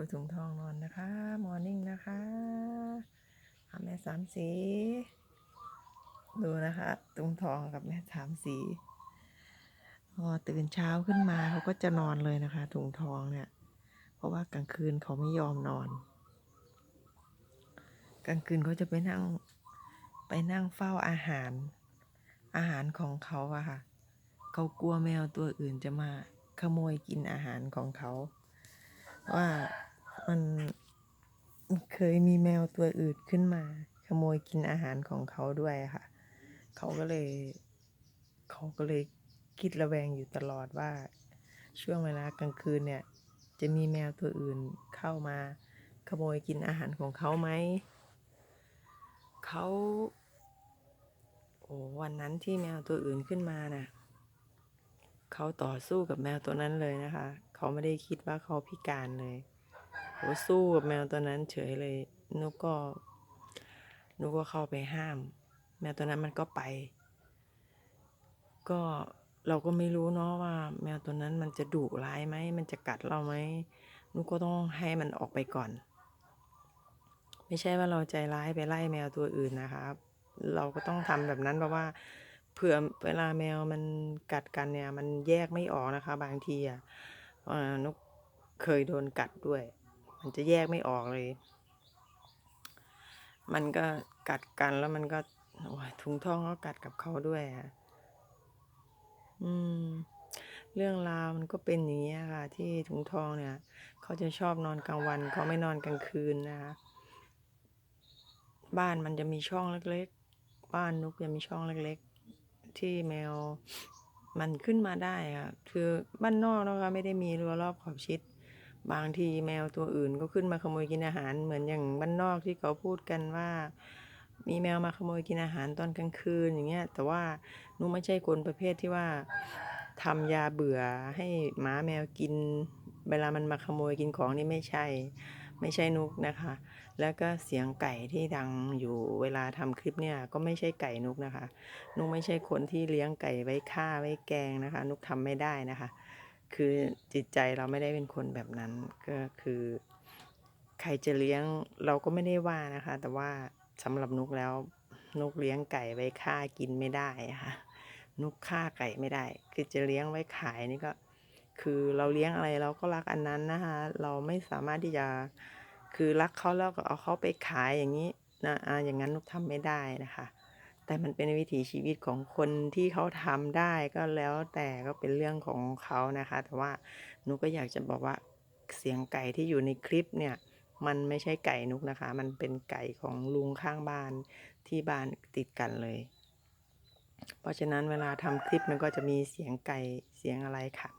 ดูถุงทองนอนนะคะ มอร์นิ่งนะคะหาแม่สามสี ดูนะคะถุงทองกับแม่สามสีพอตื่นเช้าขึ้นมาเขาก็จะนอนเลยนะคะถุงทองเนี่ย เพราะว่ากลางคืนเขาไม่ยอมนอน กลางคืนเขาจะไปนั่งไปนั่งเฝ้าอาหาร อาหารของเขาอะค่ะ เขากลัวแมวตัวอื่นจะมาขโมยกินอาหารของเขา ว่า มันเคยมีแมวตัวอื่นขึ้นมา ขโมยกินอาหารของเขาด้วยค่ะ เขาก็เลย เขาก็เลยคิดระแวงอยู่ตลอดว่า ช่วงเวลากลางคืนเนี่ย จะมีแมวตัวอื่นเข้ามา ขโมยกินอาหารของเขาไหมเขาโอ้วันนั้นที่แมวตัวอื่นขึ้นมาน่ะเขาต่อสู้กับแมวตัวนั้นเลยนะคะ เขาไม่ได้คิดว่าเขาพิการเลย โอ้สู้กับแมวตัวนั้นเฉยเลยนุกก็นุกก็เข้าไปห้าม แมวตัวนั้นมันก็ไป ก็เราก็ไม่รู้เนาะว่า แมวตัวนั้นมันจะดุร้ายไหมมันจะกัดเราไหมนุกก็ต้องให้มันออกไปก่อน ไม่ใช่ว่าเราใจร้ายไปไล่แมวตัวอื่นนะครับ เราก็ต้องทำแบบนั้นเพราะว่าเผื่อเวลาแมวมันกัดกันเนี่ย มันแยกไม่ออกนะคะ บางทีอะเอ่อนกเคยโดนกัดด้วย มันจะแยกไม่ออกเลย มันก็กัดกันแล้วมันก็โอ้ยถุงท้องก็กัดกับเขาด้วยอะอืม เรื่องราวมันก็เป็นอย่างนี้ค่ะ ที่ถุงทองเนี่ย เขาจะชอบนอนกลางวันเขาไม่นอนกลางคืนนะคะบ้านมันจะมีช่องเล็กๆ บ้านนุกจะมีช่องเล็กๆ ที่แมวมันขึ้นมาได้ค่ะคือบ้านนอกนะคะไม่ได้มีรั้วรอบขอบชิด บางทีแมวตัวอื่นก็ขึ้นมาขโมยกินอาหารเหมือนอย่างบ้านนอกที่เขาพูดกันว่า มีแมวมาขโมยกินอาหารตอนกลางคืนอย่างเงี้ย แต่ว่านุกไม่ใช่คนประเภทที่ว่าทำยาเบื่อให้หมาแมวกิน เวลามันมาขโมยกินของนี่ไม่ใช่ ไม่ใช่นุกนะคะ แล้วก็เสียงไก่ที่ดังอยู่เวลาทำคลิปเนี่ยก็ไม่ใช่ไก่นุกนะคะ นุกไม่ใช่คนที่เลี้ยงไก่ไว้ฆ่าไว้แกงนะคะ นุกทำไม่ได้นะคะ คือจิตใจเราไม่ได้เป็นคนแบบนั้นก็คือ ใครจะเลี้ยงเราก็ไม่ได้ว่านะคะ แต่ว่าสำหรับนุกแล้วนุกเลี้ยงไก่ไว้ฆ่ากินไม่ได้ะค่ะนุกฆ่าไก่ไม่ได้ คือจะเลี้ยงไว้ขายนี่ก็ คือเราเลี้ยงอะไรเราก็รักอันนั้นนะคะ เราไม่สามารถที่จะคือรักเขาแล้วก็เอาเขาไปขายอย่างนี้นะอ่าอย่างนั้นนุกทำไม่ได้นะคะ แต่มันเป็นวิถีชีวิตของคนที่เขาทำได้ก็แล้วแต่ก็เป็นเรื่องของเขานะคะ แต่ว่านุกก็อยากจะบอกว่าเสียงไก่ที่อยู่ในคลิปเนี่ย มันไม่ใช่ไก่นุกนะคะ มันเป็นไก่ของลุงข้างบ้านที่บ้านติดกันเลย เพราะฉะนั้นเวลาทำคลิปมันก็จะมีเสียงไก่เสียงอะไรขัน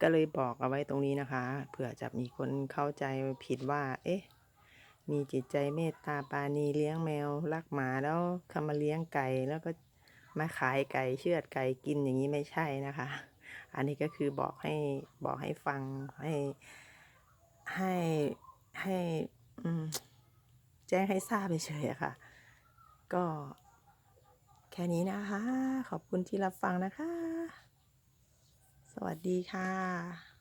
ก็เลยบอกเอาไว้ตรงนี้นะคะเผื่อจะมีคนเข้าใจผิดว่า เอ๊ะ มีจิตใจเมตตาปาณีเลี้ยงแมว รักหมาแล้วเขามาเลี้ยงไก่แล้วก็มาขายไก่เชือดไก่กินอย่างนี้ไม่ใช่นะคะ อันนี้ก็คือบอกให้บอกให้ฟังให้ให้ให้อืมแจ้งให้ทราบเฉยๆอะค่ะ ก็แค่นี้นะคะ ขอบคุณที่รับฟังนะคะ สวัสดีค่ะ